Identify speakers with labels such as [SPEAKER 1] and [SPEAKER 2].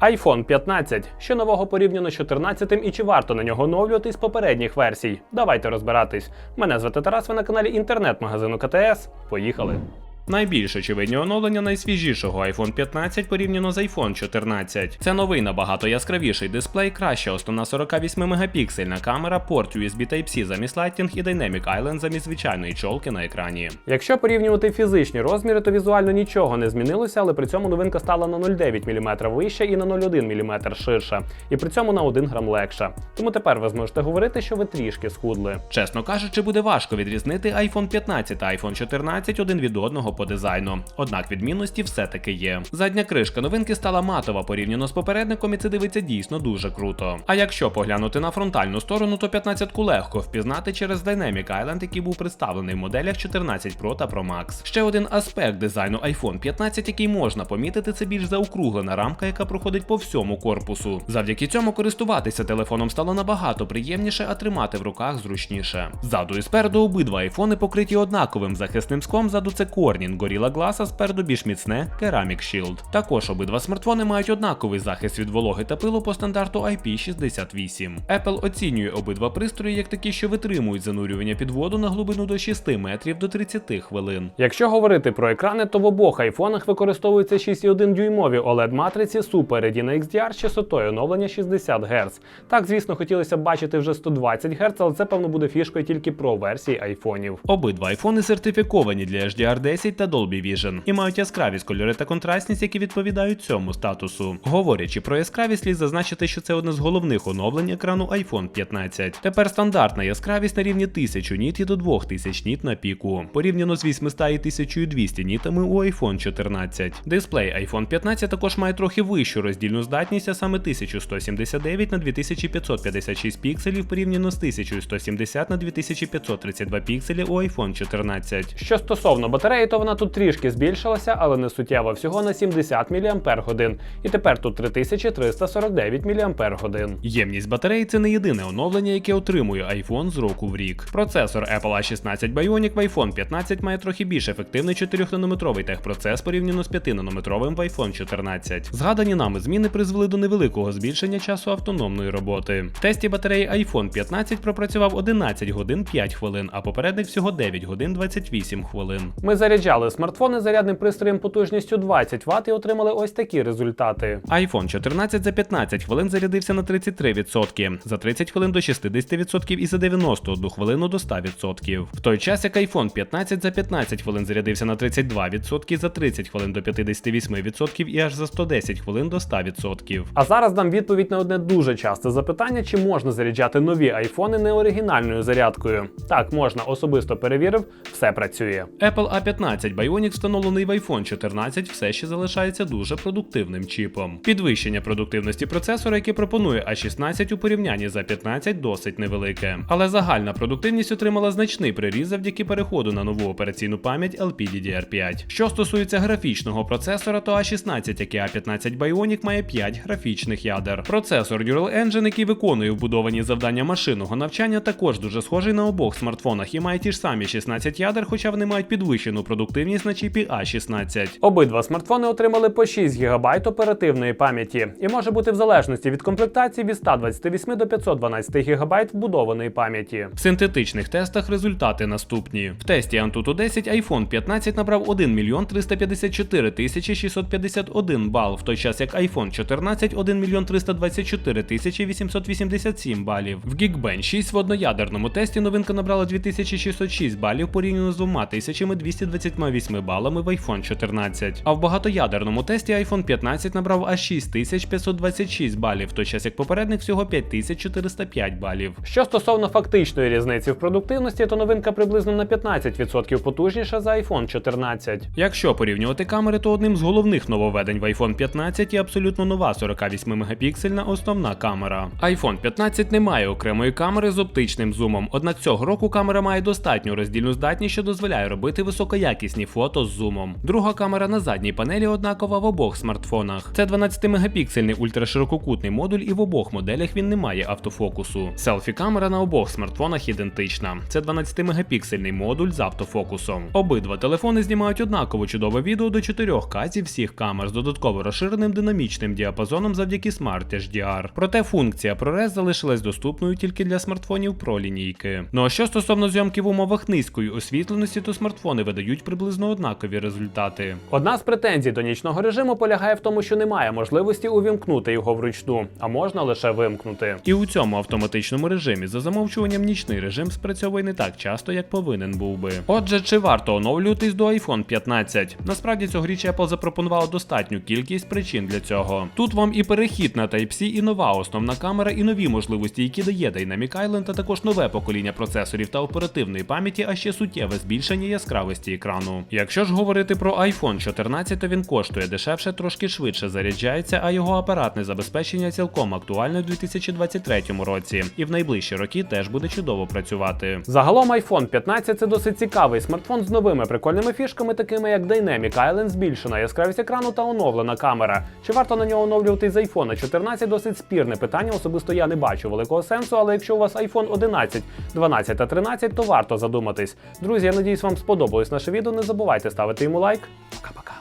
[SPEAKER 1] iPhone 15. Що нового порівняно з 14 і чи варто на нього оновлюватись попередніх версій? Давайте розбиратись. Мене звати Тарас, ви на каналі інтернет-магазину КТС. Поїхали. Найбільш очевидні оновлення найсвіжішого iPhone 15 порівняно з iPhone 14. Це новий набагато яскравіший дисплей, краща основна 48 мегапіксельна камера, порт USB Type-C замість Lightning і Dynamic Island замість звичайної чолки на екрані. Якщо порівнювати фізичні розміри, то візуально нічого не змінилося, але при цьому новинка стала на 0,9 мм вища і на 0,1 мм ширша, і при цьому на 1 грам легша. Тому тепер ви зможете говорити, що ви трішки схудли. Чесно кажучи, буде важко відрізнити iPhone 15 та iPhone 14 один від одного по дизайну. Однак відмінності все-таки є. Задня кришка новинки стала матова порівняно з попередником, і це дивиться дійсно дуже круто. А якщо поглянути на фронтальну сторону, то 15-ку легко впізнати через Dynamic Island, який був представлений в моделях 14 Pro та Pro Max. Ще один аспект дизайну iPhone 15, який можна помітити, це більш заокруглена рамка, яка проходить по всьому корпусу. Завдяки цьому користуватися телефоном стало набагато приємніше, а тримати в руках зручніше. Ззаду і спереду обидва айфони покриті однаковим захисним склом. Ззаду це Corning Gorilla Glass, а спереду більш міцне Ceramic Shield. Також обидва смартфони мають однаковий захист від вологи та пилу по стандарту IP68. Apple оцінює обидва пристрої як такі, що витримують занурювання під воду на глибину до 6 метрів до 30 хвилин. Якщо говорити про екрани, то в обох айфонах використовуються 6,1 дюймові OLED матриці Super Retina XDR з частотою оновлення 60 Гц. Так, звісно, хотілося б бачити вже 120 Гц, але це певно буде фішкою тільки про версії айфонів. Обидва айфони сертифіковані для HDR10 та Dolby Vision і мають яскравість, кольори та контрастність, які відповідають цьому статусу. Говорячи про яскравість, слід зазначити, що це одне з головних оновлень екрану iPhone 15. Тепер стандартна яскравість на рівні 1000 ніт і до 2000 ніт на піку, порівняно з 800 і 1200 нітами у iPhone 14. Дисплей iPhone 15 також має трохи вищу роздільну здатність, а саме 1179 на 2556 пікселів порівняно з 1170 на 2532 пікселі у iPhone 14. Що стосовно батареї, то вона тут трішки збільшилася, але не суттєво всього на 70 мАч. І тепер тут 3349 мАч. Ємність батареї це не єдине оновлення, яке отримує iPhone з року в рік. Процесор Apple A16 Bionic в iPhone 15 має трохи більш ефективний 4-нанометровий техпроцес порівняно з 5-нанометровим в iPhone 14. Згадані нами зміни призвели до невеликого збільшення часу автономної роботи. В тесті батареї iPhone 15 пропрацював 11 годин 5 хвилин, а попередник всього 9 годин 28 хвилин. Ми заряджали смартфони зарядним пристроєм потужністю 20 Вт і отримали ось такі результати. iPhone 14 за 15 хвилин зарядився на 33%, за 30 хвилин до 60% і за 91 хвилину до 100%. В той час як iPhone 15 за 15 хвилин зарядився на 32%, за 30 хвилин до 58% і аж за 110 хвилин до 100%. А зараз дам відповідь на одне дуже часте запитання: чи можна заряджати нові айфони неоригінальною зарядкою? Так, можна, особисто перевірив, все працює. Apple A15 Bionic встановлений в iPhone 14 все ще залишається дуже продуктивним чіпом. Підвищення продуктивності процесора, яке пропонує A16 у порівнянні за 15 досить невелике. Але загальна продуктивність отримала значний приріст завдяки переходу на нову операційну пам'ять LPDDR5. Що стосується графічного процесора, то A16, як і A15 Bionic, має 5 графічних ядер. Процесор Neural Engine, який виконує вбудовані завдання машинного навчання, також дуже схожий на обох смартфонах і має ті ж самі 16 ядер, хоча вони мають підвищену продуктивність на чіпі A16. Обидва смартфони отримали по 6 ГБ оперативної пам'яті і може бути в залежності від комплектації від 128 до 512 ГБ вбудованої пам'яті. В синтетичних тестах результати наступні. В тесті Antutu 10 iPhone 15 набрав 1 мільйон 354 тисячі 651 бал, в той час як iPhone 14 1 мільйон 324 тисячі 887 балів. В Geekbench 6 в одноядерному тесті новинка набрала 2606 балів порівняно з 2228 балами в iPhone 14. А в багатоядерному тесті iPhone 15 набрав аж 6526 балів, в той час як попередник всього 5405 балів. Що стосовно фактичної різниці в продуктивності, то новинка приблизно на 15% потужніша за iPhone 14. Якщо порівнювати камери, то одним з головних нововведень в iPhone 15 є абсолютно нова 48 мегапіксельна основна камера. iPhone 15 не має окремої камери з оптичним зумом, однак цього року камера має достатню роздільну здатність, що дозволяє робити високоякісні якісні фото з зумом. Друга камера на задній панелі однакова в обох смартфонах. Це 12-мегапіксельний ультраширококутний модуль, і в обох моделях він не має автофокусу. Селфі-камера на обох смартфонах ідентична. Це 12-мегапіксельний модуль з автофокусом. Обидва телефони знімають однаково чудове відео до 4К зі всіх камер з додатково розширеним динамічним діапазоном завдяки Smart HDR. Проте функція ProRes залишилась доступною тільки для смартфонів Pro лінійки. Ну а що стосовно зйомки в умовах низької освітленості, то смартфони видають приблизно однакові результати. Одна з претензій до нічного режиму полягає в тому, що немає можливості увімкнути його вручну, а можна лише вимкнути. І у цьому автоматичному режимі за замовчуванням нічний режим спрацьовує не так часто, як повинен був би. Отже, чи варто оновлюватись до iPhone 15? Насправді цьогоріч Apple запропонувала достатню кількість причин для цього. Тут вам і перехід на Type-C, і нова основна камера, і нові можливості, які дає Dynamic Island, а також нове покоління процесорів та оперативної пам'яті, а ще суттєве збільшення яскравості екрану. Якщо ж говорити про iPhone 14, то він коштує дешевше, трошки швидше заряджається, а його апаратне забезпечення цілком актуальне у 2023 році, і в найближчі роки теж буде чудово працювати. Загалом iPhone 15 це досить цікавий смартфон з новими прикольними фішками, такими як Dynamic Island, збільшена яскравість екрану та оновлена камера. Чи варто на нього оновлювати з iPhone 14 досить спірне питання. Особисто я не бачу великого сенсу, але якщо у вас iPhone 11, 12 та 13, то варто задуматись. Друзі, я надіюсь, вам сподобалось наше відео. Не забувайте ставити йому лайк. Пока-пока.